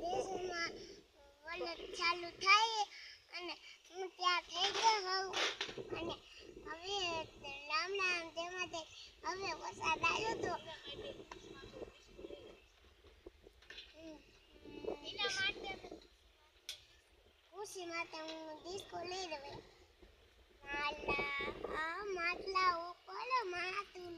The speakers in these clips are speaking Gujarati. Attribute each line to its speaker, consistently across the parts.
Speaker 1: દેશમાં વલણ ચાલુ ખુશી માટે હું ડિસ્કો લઈ રહ્યો માટલા ઉપર માતુનું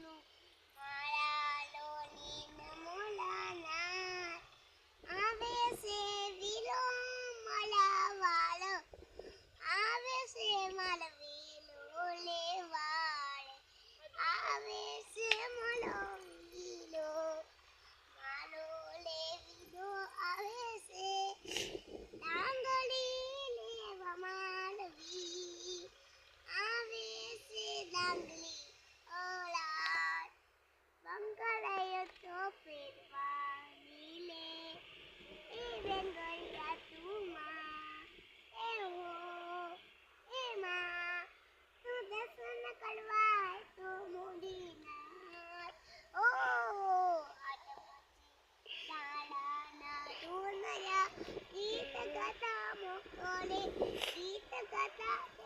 Speaker 1: 咦，这个大兔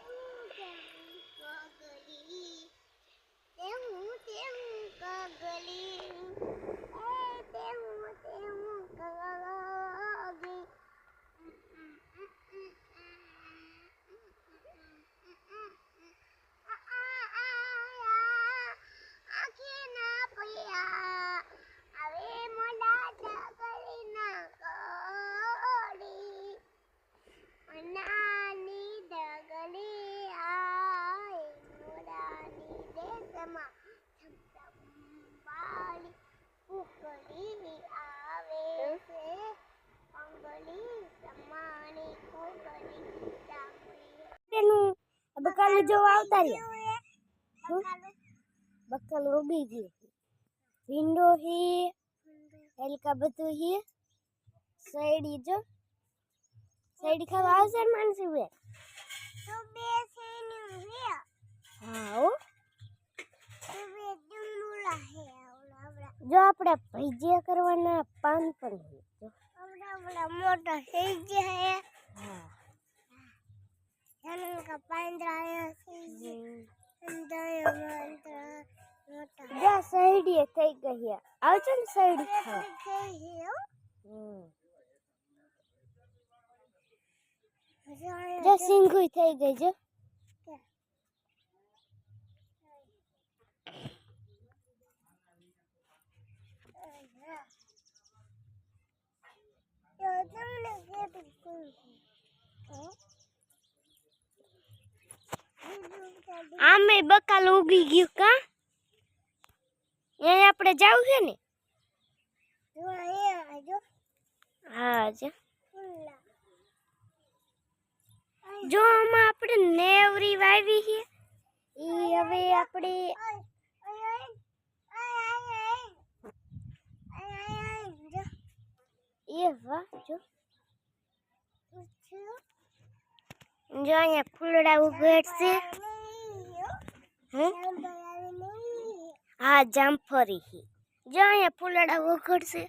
Speaker 2: 子。બકાલું જોવા આવતા રહ્યા
Speaker 1: બકલ
Speaker 2: ઉગી ગયું વિન્ડો હી એલકા બધું હી. સૈડી જો. સૈડી ખાવા આવશે માનસી બે
Speaker 1: તો બે હે
Speaker 2: જો આપણે ભજીયા કરવાના પાન પણ
Speaker 1: મોટા થઈ ગયા હે. કા. અંદર મંત્ર મોટા
Speaker 2: સૈડી થઈ છે આવજો ને સૈડી ખાવા
Speaker 1: ગયો
Speaker 2: જો સિંગુઈ થઈ ગઈ જો
Speaker 1: તમને કેટલું કરું
Speaker 2: આમે બકાલ ઉગી ગયું કા? અહીંયા આપણે જાવું છે ને? હા, જો. આમાં આપણે નેવરી વાવી છે. એ હવે આપણે એ વાહ, જો. જો અહીંયા ફૂલડા ઉઘડશે હે હા, જામફળી છે જો અહીંયા ફૂલડા ઉઘડશે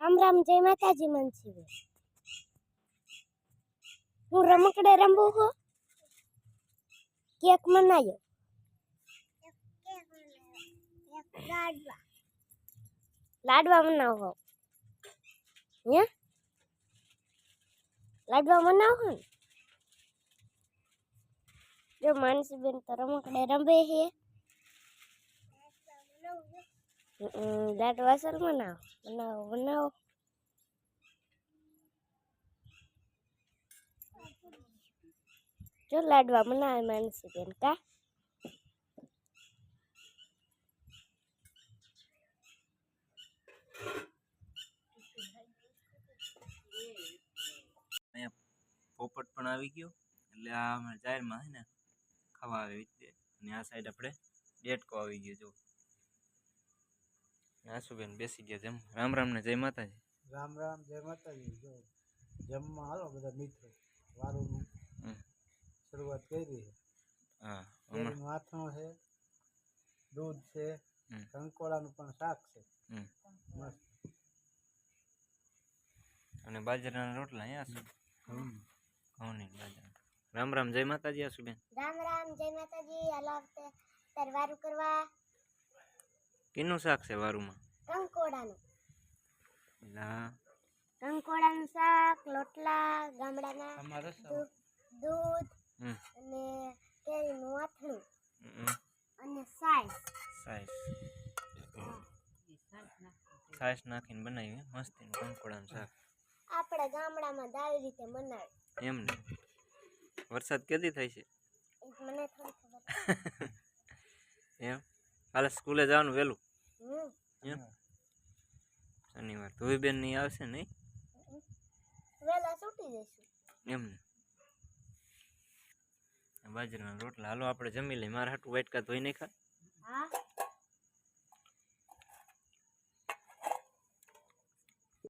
Speaker 2: રામ રામ, જય માતાજી મનસી હું રમકડે રમવું છું? કેક મનાયો. લાડવા બનાવો. હે? લાડવા બનાવો ને. જો માનસી બેન તો રમકડે રમે છે લાડવા સર બનાવો. બનાવો બનાવો. જો લાડવા બનાવે માનસી બેન કા?
Speaker 3: આવી ગયો. એટલે આ અમારા જાહેરમાં છે ને ખાવા આવે રીતે અને આ સાઈડ આપણે ડેટકો આવી ગયો જો આશુબેન બેસી ગયા જેમ. રામ રામ ને જય માતાજી.
Speaker 4: રામ રામ જય માતાજી. જો જમવા હાલો બધા મિત્રો. વારું. શરૂઆત કરી. છે
Speaker 3: હા હમણાં.
Speaker 4: છે દૂધ છે. કંકોડાનું પણ શાક છે. મસ્ત.
Speaker 3: અને બાજરાના રોટલા અહીંયા શું
Speaker 4: હમ.
Speaker 3: ઘઉંની રામ રામ જય માતાજી આશુબેન.
Speaker 2: રામ રામ જય માતાજી હાલો આવતે તરવારું કરવા.
Speaker 3: કિનું શાક છે વારુમાં?
Speaker 2: કંકોડાનું
Speaker 3: લા
Speaker 2: કંકોડાનું શાક લોટલા ગામડાના દૂધ
Speaker 3: હમ.
Speaker 2: અને કેરીનું આથણું અને સાઈઝ
Speaker 3: સાઈસ. સાઈસ નાખીને બનાવી મસ્તીનું કંકોડાનું શાક.
Speaker 2: આપણે ગામડામાં દાવી રીતે મનાવે
Speaker 3: એમ ને? વરસાદ કેદી થાય છે?
Speaker 2: મને થોડી ખબર.
Speaker 3: એમ? કાલે સ્કૂલે જવાનું વહેલું? એમ? શનિવાર ધોઈબેનની આવશે નહીં
Speaker 2: વહેલા છૂટી જઈશું.
Speaker 3: એમ ને? બાજરાના રોટલા હાલો આપણે જમી લઈએ. મારા હાટું વાટકા ધોઈ નાખા
Speaker 2: હા.